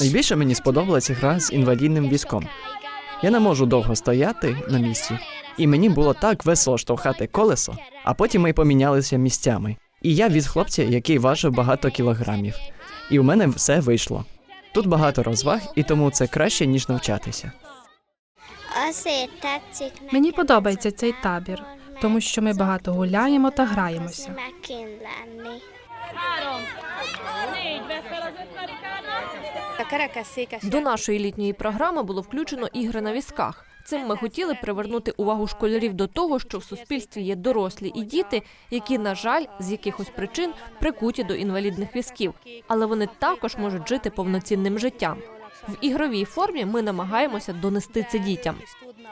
Найбільше мені сподобалася гра з інвалідним візком. Я не можу довго стояти на місці, і мені було так весело штовхати колесо, а потім ми помінялися місцями. І я віз хлопця, який важив багато кілограмів. І у мене все вийшло. Тут багато розваг, і тому це краще, ніж навчатися. Мені подобається цей табір, тому що ми багато гуляємо та граємося. До нашої літньої програми було включено ігри на візках. Цим ми хотіли привернути увагу школярів до того, що в суспільстві є дорослі і діти, які, на жаль, з якихось причин прикуті до інвалідних візків, але вони також можуть жити повноцінним життям. В ігровій формі ми намагаємося донести це дітям.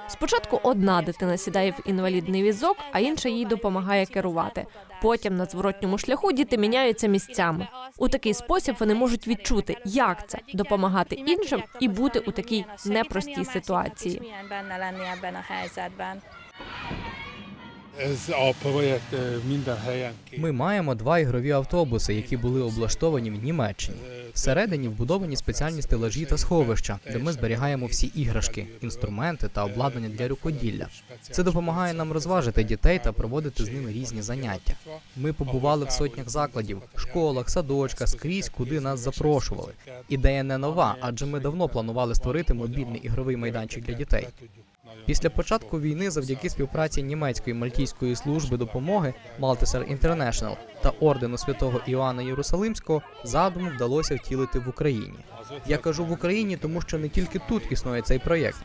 Спочатку одна дитина сідає в інвалідний візок, а інша їй допомагає керувати. Потім на зворотньому шляху діти міняються місцями. У такий спосіб вони можуть відчути, як це допомагати іншим і бути у такій непростій ситуації. Két. Ми маємо два ігрові автобуси, які були облаштовані в Німеччині. Всередині вбудовані спеціальні стелажі та сховища, де ми зберігаємо всі іграшки, інструменти та обладнання для рукоділля. Це допомагає нам розважити дітей та проводити з ними різні заняття. Ми побували в сотнях закладів, школах, садочках, скрізь, куди нас запрошували. Ідея не нова, адже ми давно планували створити мобільний ігровий майданчик для дітей. Після початку війни, завдяки співпраці німецької мальтійської служби допомоги Malteser International та ордену святого Іоанна Єрусалимського задуму вдалося втілити в Україні. Я кажу в Україні, тому що не тільки тут існує цей проєкт.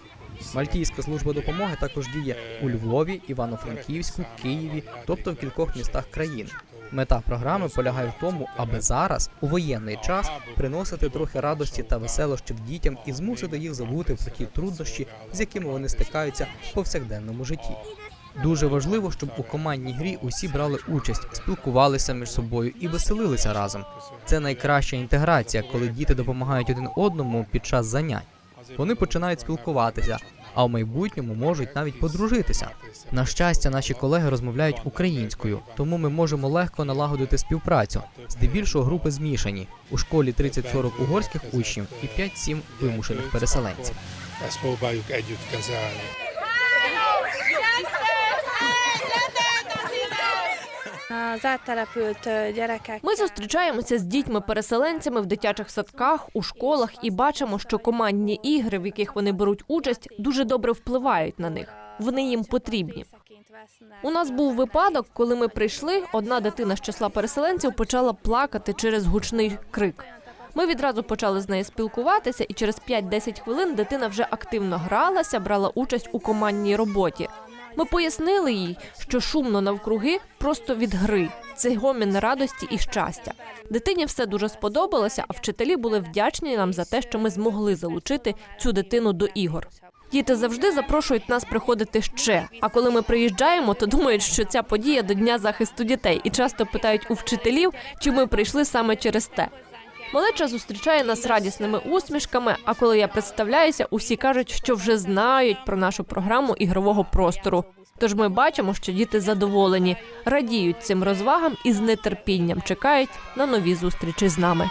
Мальтійська служба допомоги також діє у Львові, Івано-Франківську, Києві, тобто в кількох містах країни. Мета програми полягає в тому, аби зараз, у воєнний час, приносити трохи радості та веселощів дітям і змусити їх забути про ті труднощі, з якими вони стикаються в повсякденному житті. Дуже важливо, щоб у командній грі усі брали участь, спілкувалися між собою і веселилися разом. Це найкраща інтеграція, коли діти допомагають один одному під час занять. Вони починають спілкуватися, а в майбутньому можуть навіть подружитися. На щастя, наші колеги розмовляють українською, тому ми можемо легко налагодити співпрацю. Здебільшого групи змішані. У школі 30-40 угорських учнів і 5-7 вимушених переселенців. Az áttelepült gyerekek Ми зустрічаємося з дітьми-переселенцями в дитячих садках, у школах і бачимо, що командні ігри, в яких вони беруть участь, дуже добре впливають на них. Вони їм потрібні. У нас був випадок, коли ми прийшли. Одна дитина з числа переселенців почала плакати через гучний крик. Ми відразу почали з нею спілкуватися, і через 5-10 хвилин дитина вже активно гралася, брала участь у командній роботі. Ми пояснили їй, що шумно навкруги просто від гри. Це гомін радості і щастя. Дитині все дуже сподобалося, а вчителі були вдячні нам за те, що ми змогли залучити цю дитину до ігор. Діти завжди запрошують нас приходити ще. А коли ми приїжджаємо, то думають, що ця подія до дня захисту дітей, і часто питають у вчителів, чи ми прийшли саме через те. Малеча зустрічає нас радісними усмішками. А коли я представляюся, усі кажуть, що вже знають про нашу програму ігрового простору. Тож ми бачимо, що діти задоволені, радіють цим розвагам і з нетерпінням чекають на нові зустрічі з нами.